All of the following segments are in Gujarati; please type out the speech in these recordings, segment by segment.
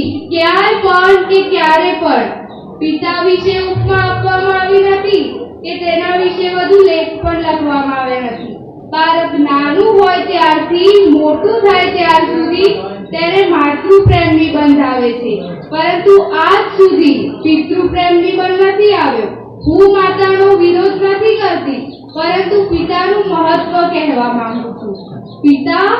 સુધી ક્યાંય પણ કે ક્યારે પણ પિતા વિશે ઉપમા આપવામાં આવી નથી કે તેના વિશે વધુ લેખ પણ લખવામાં આવ્યા નથી. બાળક નાનું હોય ત્યારથી મોટું થાય ત્યાર સુધી તેને માતૃ પ્રેમની બંધાવે છે. પરંતુ આજ સુધી પિતૃ પ્રેમની બંધ નથી આવ્યો. હું માતાનો વિરોધ નથી કરતી, પરંતુ પિતાનું મહત્વ કહેવા માંગુ છું. પિતા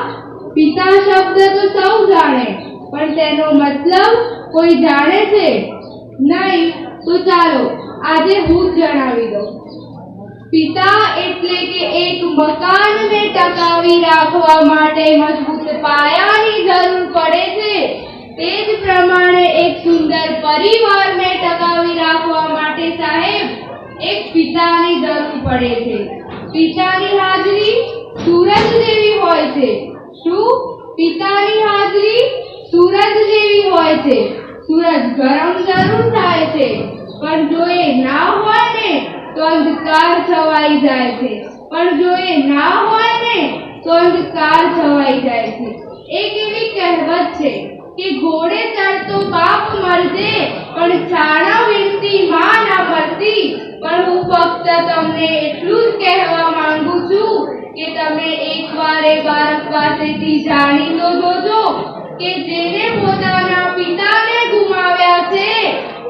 પિતા શબ્દ તો સૌ જાણે પણ તેનો મતલબ કોઈ જાણે છે? નહીં, તો ચાલો, આજે હું જણાવી દઉં. પિતા એટલે કે એક મકાનને ટકાવી રાખવા માટે મજબૂત પાયાની જરૂર પડે છે. તે જ પ્રમાણે એક સુંદર પરિવારને ટકાવી રાખવા માટે સાહેબ, એક પિતાની જરૂર પડે છે. પિતાની હાજરી સૂરજ જેવી હોય છે. શું? પિતાની હાજરી સૂરજ જેવી હોય છે. સૂરજ ગરમ જરૂર થાય છે. પણ જો એ ના હોય ને, તો અંધકાર છવાઈ જાય છે. પણ જો એ ના હોય ને, તો અંધકાર છવાઈ જાય છે. એક એવી કહેવત છે કે ઘોડે ચડતો બાપ મરજે, પણ છાણા વીણતી માં ના મરતી પણ હું ફક્ત તમને એટલું જ કહેવા માંગુ છું કે તમે એકવાર એ બાળક પાસેથી જાણી તો જોજો કે જેને પોતાના પિતાને ગુમાવ્યા છે,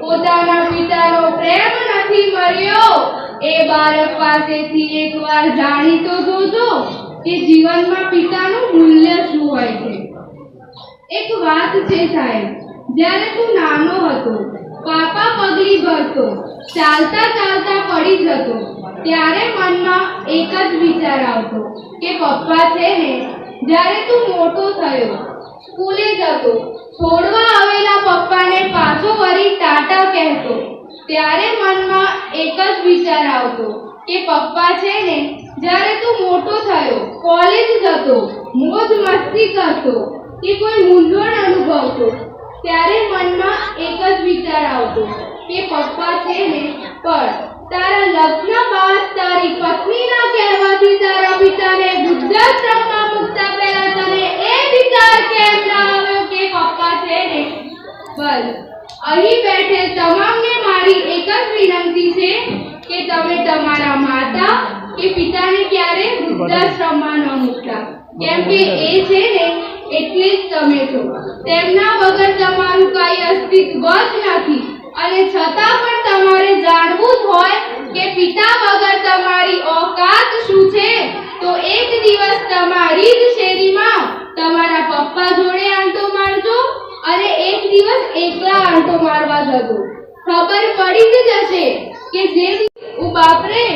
પોતાના પિતાનો પ્રેમ નથી મળ્યો. એ બાળક પાસેથી એકવાર જાણી તો જોજો કે જીવનમાં પિતાનું મૂલ્ય શું હોય છે. એક વાત છે સાહેબ, જ્યારે તું નાનો હતો, પાપા પગલી ભરતો, ચાલતા ચાલતા પડી જતો, ત્યારે મનમાં એક જ વિચાર આવતો કે પપ્પા છે ને, જ્યારે તું મોટો થયો સ્કૂલે જતો. છોડવા આવેલા પપ્પાને પાછો વળી ટાટા કહેતો. ત્યારે મનમાં એક જ વિચાર આવતો કે પપ્પા છે ને, જ્યારે તું મોટો થયો કોલેજ જતો, મોજ મસ્તી કરતો, કે કોઈ મૂંઝવણ અનુભવતો, ત્યારે મનમાં એક જ વિચાર આવતો કે પપ્પા છે ને, પણ તારા લગ્ન બાદ તારી પત્નીના કહેવાથી તારા પિતાને વૃદ્ધાશ્રમમાં મૂકતા પહેલા તને એ વિચાર કેમ ના આવ્યો કે પપ્પા છે ને બસ અહીં બેઠેલ તમામને મારી એક જ વિનંતી છે કે તમે તમારા માતા કે પિતાને ક્યારે વૃદ્ધાશ્રમમાં ન મૂકતા. કેમ કે એ છે ને, એટલે જ તમે છો. તેમના વગર તમારું કઈ અસ્તિત્વ જ નથી. અને છતાં પણ તમારે જાણવું જ હોય કે પિતા વગર તમારી ઓકાત શું છે? તો એક દિવસ તમારી જ શેરીમાં તમારા પપ્પા જોડે આંટો મારજો. અને એક દિવસ એકલા આંટો મારવા જતો. ખબર પડી જ જશે કે જે બાપરે,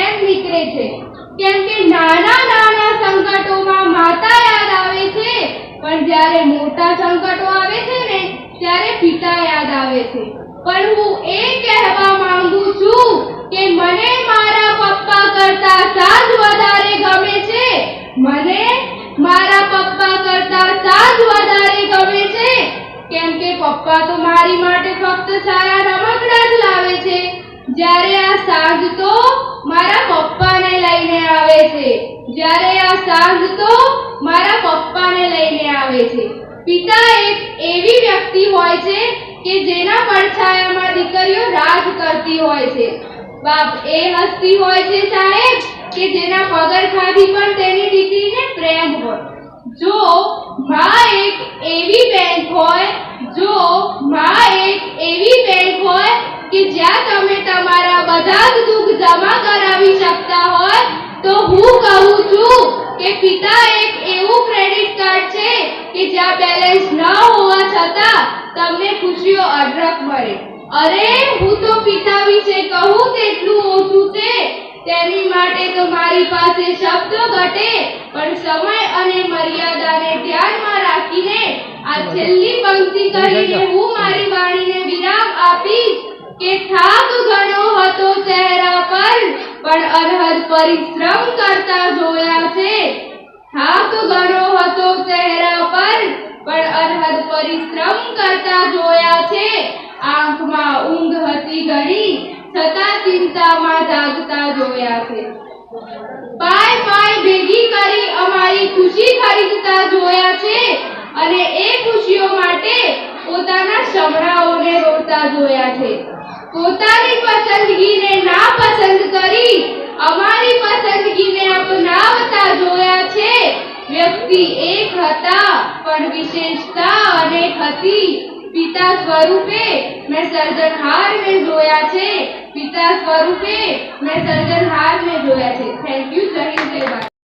એમ નીકળે છે. કેમ કે નાના નાના સંકટોમાં માતા યાદ આવે છે. પણ જ્યારે મોટા સંકટો આવે છે ને, ત્યારે પિતા યાદ આવે છે. પણ હું એ કહેવા માંગુ છું કે મને મારા પપ્પા કરતા સાજ વધારે ગમે છે. મને મારા પપ્પા કરતા સાજ વધારે ગમે છે કેમ કે પપ્પા તો મારી માટે ફક્ત સારા રમકડા જ લાવે છે. જ્યારે આ સાંજ તો મારા પપ્પાને લઈને આવે છે. જ્યારે આ સાંજ તો મારા પપ્પાને લઈને આવે છે. પિતા એક એવી વ્યક્તિ હોય છે કે જેના પડછાયામાં દીકરીઓ રાજ કરતી હોય છે. બાપ એ હસ્તી હોય છે સાહેબ કે જેના પગરખાથી પણ તેની દીકરીને પ્રેમ હોય. જો માં એક એવી બેંક હોય જો માં એક એવી બેંક હોય કે જ્યાં તમે તમારા બધા જ દુઃખ જમા કરાવી શકતા હોય, તો હું કહું છું કે પિતા એક એવું ક્રેડિટ કાર્ડ છે કે જ્યાં બેલેન્સ ન હોવા છતાં તમને ખુશીઓ અઢળક મળે. અરે, હું તો પિતા વિશે કહું તેટલું ઓછું છે. તેની માટે તો મારી પાસે શબ્દો ઘટે, પણ સમય અને મર્યાદાને ધ્યાનમાં રાખીને આ છેલ્લી પંક્તિ કરીને હું મારી વાણીને વિરામ આપીશ કે થાક ઘણો હતો ચહેરા પર પણ અરહદ પરિશ્રમ કરતા જોયા છે. થાક ઘણો હતો ચહેરા પર પણ અરહદ પરિશ્રમ કરતા જોયા છે. આંખમાં ઊંઘ હતી ઘણી છતાં ચિંતામાં જાગતા જોયા છે. પાય પાય ભેગી કરી અમારી ખુશી ખરીદતા જોયા છે. અને પોતાના વધતા જોયા છે. પોતાની પસંદગીને ના પસંદ કરી અમારી પસંદગીને અપનાવતા જોયા છે. વ્યક્તિ એક હતા, પણ વિશેષતા અનેક હતી પિતા સ્વરૂપે મેં સર્જનહારને જોયા છે. પિતા સ્વરૂપે મેં સર્જનહારને જોયા છે. થેન્ક યુ જય